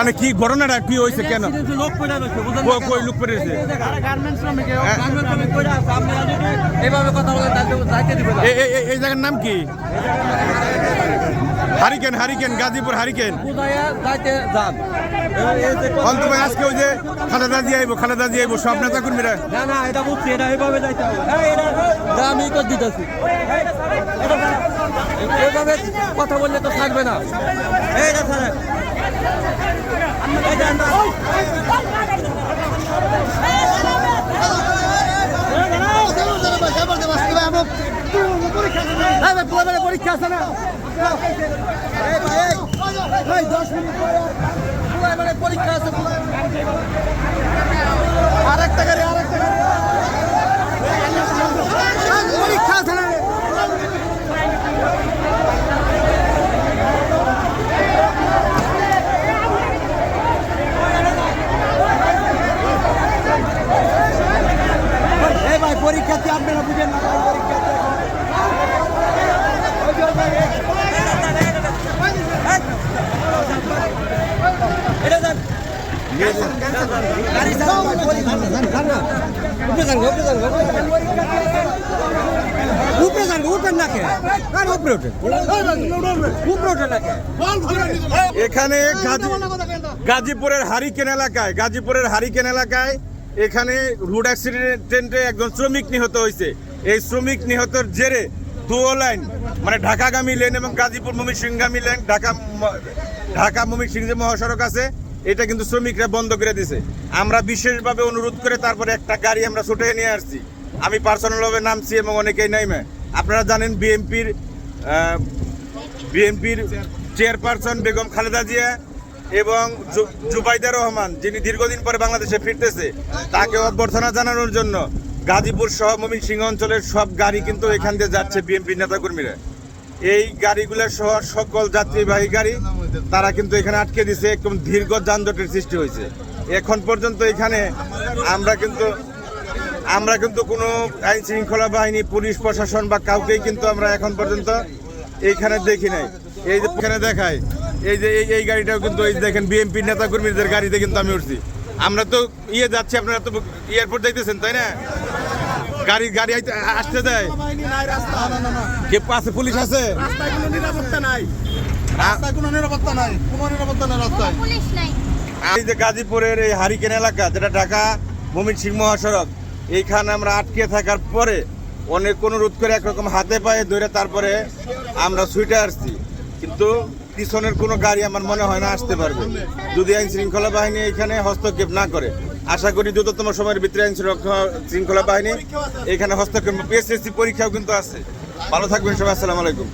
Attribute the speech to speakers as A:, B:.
A: মানে কি ঘটনাটা কি হয়েছে কেন?
B: লোক পড়ে রয়েছে
A: কই- লোক পড়ে রয়েছে? হ্যাঁ।
B: এইভাবে কথা যাইতে দিবে
A: এই জায়গার নাম কি? হারিকেন হারিকেন গাজীপুর হারিকেন।
B: যে কথা-
A: অন্তত আজকে ওই যে খালেদা দিয়ে আইবো খালেদা দিয়ে আইবো সব নেতা কর্মীরা
B: না না এটা বুঝছি এটা এইভাবে যাইতে হবে। এই, এটা যা আমি তো দিতেছি। এইভাবে কথা বললে তো থাকবে না। এইটা স্যার পরীক্ষা আছে না? পরীক্ষা আছে আরেকটা গাড়ি আরেকটা গাড়ি। পরীক্ষা আছে না? পরীক্ষাতে আপনারা বুঝেন না? ভাই, পরীক্ষাতে এটা দেন গাড়ি চালান ভাই, পরীক্ষা দেন, দেন না। উপরে যান, না কে? উপরে? উপরে না?
A: এখানে গাজীপুরের হারিকেন এলাকায় গাজীপুরের হারিকেন এলাকায় এখানে রোড অ্যাক্সিডেন্টে একজন শ্রমিক নিহত হয়েছে এই শ্রমিক নিহতর জেরে দুও লাইন মানে ঢাকাগামী লেন এবং গাজীপুর ময়মনসিংহগামী লেন ঢাকা ঢাকা ময়মনসিংহ যে মহাসড়ক আছে এটা কিন্তু শ্রমিকরা বন্ধ করে দিছে। আমরা বিশেষভাবে অনুরোধ করে তারপরে একটা গাড়ি আমরা ছুটে নিয়ে আসছি। আমি পার্সোনালভাবে নামছি এবং অনেকেই নাইমে আপনারা জানেন বিএমপির বিএনপির চেয়ারপারসন বেগম খালেদা জিয়া এবং জুবাইদা রহমান, যিনি দীর্ঘদিন পরে বাংলাদেশে ফিরতেছে, তাকে অভ্যর্থনা জানানোর জন্য গাজীপুর সহ সিংহ অঞ্চলের সব গাড়ি কিন্তু এখান দিয়ে যাচ্ছে বিএনপি নেতাকর্মীরা। এই গাড়িগুলো সহ সকল যাত্রীবাহী গাড়ি তারা কিন্তু এখানে আটকে দিছে, একদম দীর্ঘ যানজটের সৃষ্টি হয়েছে। এখন পর্যন্ত এখানে আমরা কিন্তু আমরা কিন্তু কোনো আইন শৃঙ্খলা বাহিনী, পুলিশ, প্রশাসন বা কাউকেই কিন্তু আমরা এখন পর্যন্ত এইখানে দেখি নাই। এই যে এখানে দেখায়, এই যে এই গাড়িটাও কিন্তু এই দেখেন বিএনপি নেতা কর্মীদের গাড়িতে কিন্তু আমি উঠছি। আমরা তো ইয়ে যাচ্ছি, আপনারা তো এয়ারপোর্ট যাইতেছেন, তাই না? গাড়ি গাড়ি আসতে দেয়। কে পাশে পুলিশ আছে?
C: রাস্তায় কোনো নিরাপত্তা নাই। রাস্তায় কোনো নিরাপত্তা নাই। কোনো নিরাপত্তা নাই রাস্তায়।
D: পুলিশ নাই।
A: এই যে গাজীপুরের এই হারিকেন এলাকা যেটা ঢাকা সিং মহাসড়ক এইখানে আমরা আটকে থাকার পরে অনেক অনুরোধ করে একরকম হাতে পায়ে ধরে তারপরে আমরা সুইটে আসছি। কিন্তু পিছনের কোনো গাড়ি আমার মনে হয় না আসতে পারবে। যদি আইন শৃঙ্খলা বাহিনী এখানে হস্তক্ষেপ না করে আশা করি দ্রুততম সময়ের ভিতরে আইন শৃঙ্খলা- বাহিনী, এখানে হস্তক্ষেপ পিএসএসসি পরীক্ষাও কিন্তু আছে। ভালো থাকবেন সবাই, আসসালামু আলাইকুম।